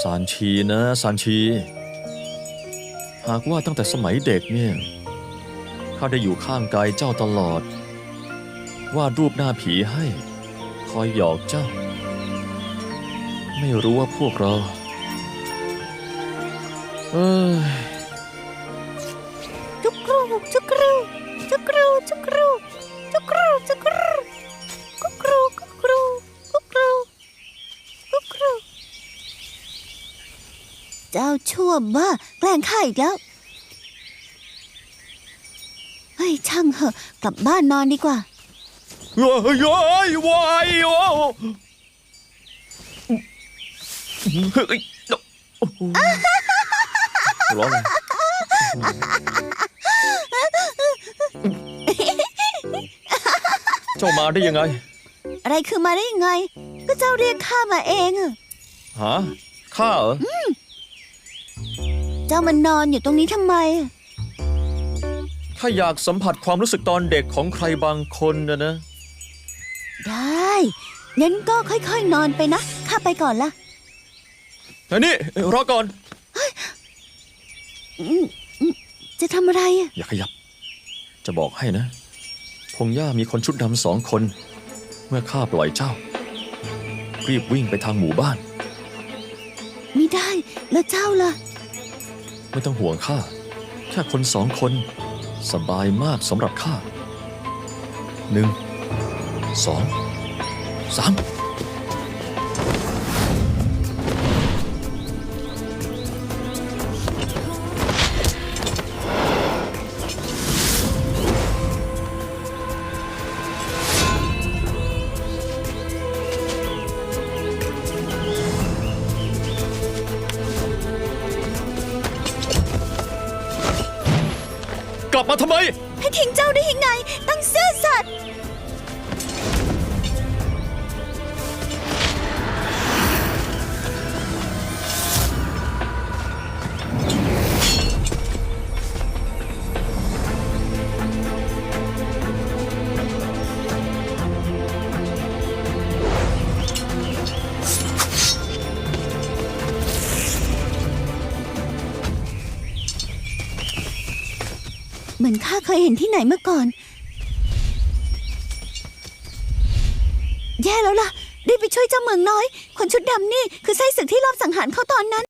ซานชีนะซานชี หากว่าตั้งแต่สมัยเด็กเนี่ยข้าได้อยู่ข้างกายเจ้าตลอด วาดรูปหน้าผีให้ คอยหยอกเจ้า ไม่รู้ว่าพวกเรา เอ้ยจุกรูจุกรู เจ้าชั่วบ้าแกล้งข้าอีกแล้วเฮ้ยช่างเหอะ กลับบ้านนอนดีกว่าเฮ้ยเฮ้ยวายโอ้เฮ้ยโอ้โหร้อนเลยเจ้ามาได้ยังไง อะไรคือมาได้ยังไง ก็เจ้าเรียกข้ามาเองอะฮะข้าเหรอ เจ้ามันนอนอยู่ตรงนี้ทำไมอะถ้าอยากสัมผัสความรู้สึกตอนเด็กของใครบางคนนะนะ ได้งั้นก็ค่อยๆ นอนไปนะข้าไปก่อนละแต่นี่รอก่อน อืมอืมจะทำอะไรอะอย่าขยับ จะบอกให้นะ พงหญ้ามีคนชุดดำสองคน เมื่อข้าปล่อยเจ้า รีบวิ่งไปทางหมู่บ้าน ไม่ได้แล้วเจ้าล่ะ ไม่ต้องห่วงข้า แค่คนสองคน สบายมากสำหรับข้าหนึ่งสองสาม กลับมาทำไม ให้ทิ้งเจ้าได้ยังไง ตั้งซื่อสัตย์ เหมือนข้าเคยเห็นที่ไหนเมื่อก่อน แย่แล้วล่ะรีบไปช่วยเจ้าเมืองน้อย คนชุดดำนี่คือไส้ศึกที่รอบสังหารเขาตอนนั้น